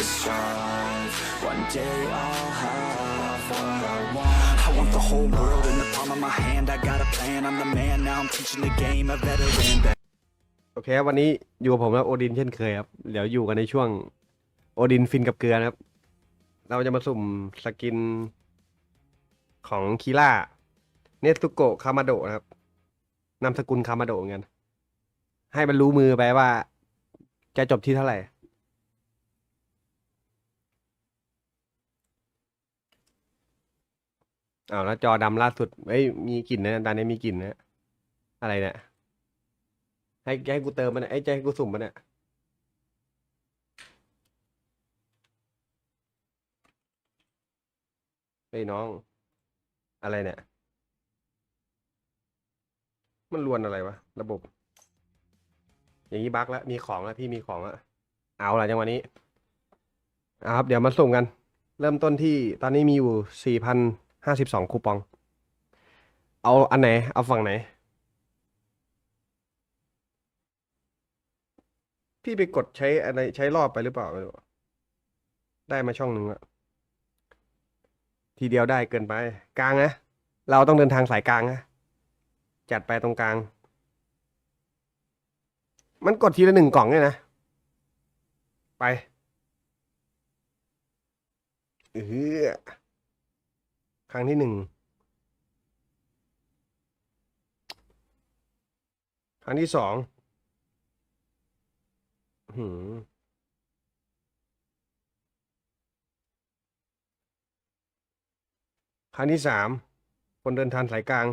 to strive One day I'll have what I want I want the whole world in the palm of my hand I got a plan, I'm the man Now I'm teaching the game, a veteran โอเคครับวันนี้อยู่กับผมแล้วโอดินเช่นเคยครับ เดี๋ยวอยู่กันในช่วงโอดินฟินกับเกลือนะครับ เราจะมาสุ่มสกินของคีล่า เนตุโกะคามาโดะนะครับนามสกุลคามาโดะเหมือนกัน ให้มันรู้มือไปว่า จะจบที่เท่าไหร่ อ้าวแล้วจอดำล่าสุดเอ้ยมีกลิ่นนะตอนนี้มีกลิ่นนะ อะไรเนี่ยให้ให้กูเติมมันยไอ้ยจให้กูสุ่มมันเนี่ยเฮ้ยน้อง อะไรเนี่ยมันรวนอะไรวะ ระบบ อย่างนี้บั๊กแล้วมีของแล้วพี่มีของแล้วเอาละจังหวะนี้เอาครับ เดี๋ยวมาสุ่มกัน เริ่มต้นที่ตอนนี้มีอยู่สี่พัน ห้าสิบสองคูปอง เอาอันไหน เอาฝั่งไหน พี่ไปกดใช้อะไรใช้รอบไปหรือเปล่าไม่รู้ได้มาช่องหนึ่งละทีเดียวได้เกินไป กลางนะเราต้องเดินทางสายกลางนะจัดไปตรงกลาง มันกดทีละหนึ่งกล่องเนี่ยนะ ไปเออ ครั้งที่หนึ่งครั้งที่สองหืมครั้งที่สามคนเดินทางสายกลาง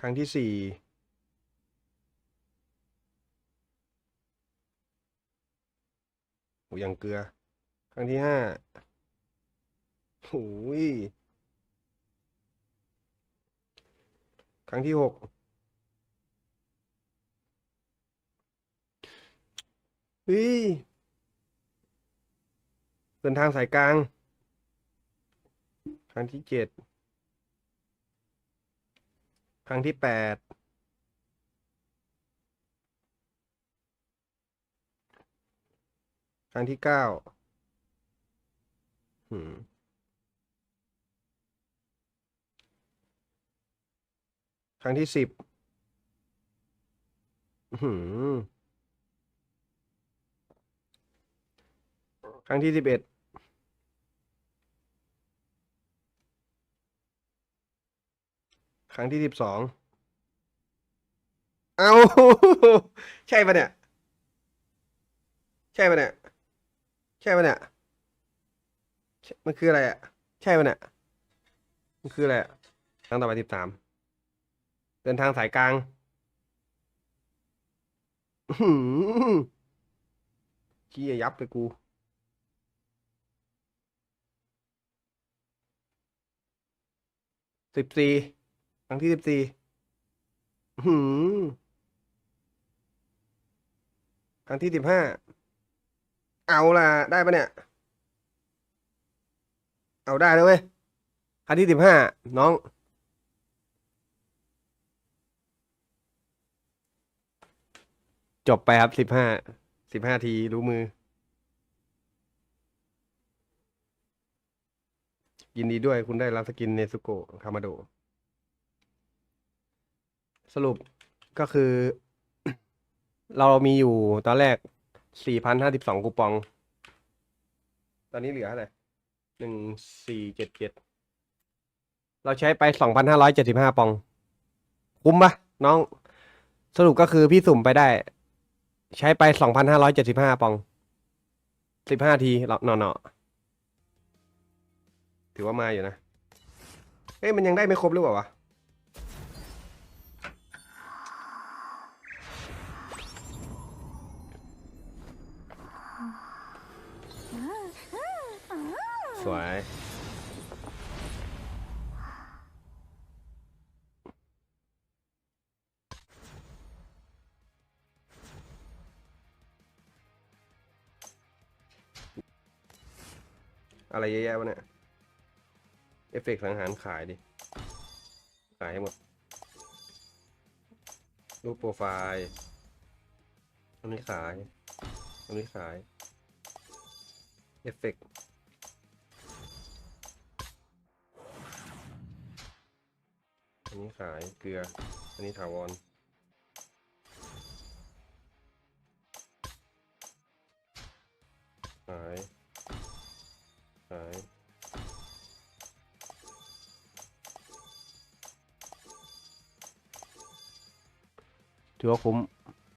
ครั้งที่สี่ โอ้ยังเกลือ ครั้งที่ห้าโอ้ยครั้งที่หกเฮ้ยเดินทางสายกลาง ครั้งที่เจ็ด ครั้งที่แปด ครั้งที่เก้าหืมครั้งที่สิบหือครั้งที่สิบเอ็ดครั้งที่สิบสอง เอา ใช่ปะเนี่ย ใช่ปะเนี่ย ใช่ปะเนี่ยมันคืออะไรอะ ใช่ปะเนี่ยมันคืออะไรอะครั้งต่อไปสิบสามเดินทางสายกลางขี้ยับเลยกูสิบสี่ครั้งที่สิบสี่ครั้งที่สิบห้า เอาล่ะ ได้ปะเนี่ย เอาได้เลยเว้ยครั้งที่สิบห้าน้อง จบไปครับสิบห้าสิบห้าทีรู้มือ ยินดีด้วยคุณได้รับสกินเนซุโกะคามาโด สรุปก็คือ เรามีอยู่ตอนแรก สี่พันห้าสิบสองคูปอง ตอนนี้เหลือเท่าไหร่หนึ่งสี่เจ็ดเจ็ด เราใช้ไปสองพันห้าร้อยเจ็ดสิบห้าปอง คุ้มปะน้อง สรุปก็คือพี่สุ่มไปได้ ใช้ไปสองพันห้าร้อยเจ็ดสิบห้าปองสิบห้าทีเนาะเนาะถือว่ามาอยู่นะ เอ้ยมันยังได้ไม่ครบหรือเปล่าวะ สวย อะไรเยอะแยะวะเนี่ย เอฟเฟกต์สังหารขายดิ ขายให้หมด รูปโปรไฟล์อันนี้ขายอันนี้ขาย เอฟเฟกต์ อันนี้ขายเกลือ อันนี้ถาวรขายขายถือว่าคุ้ม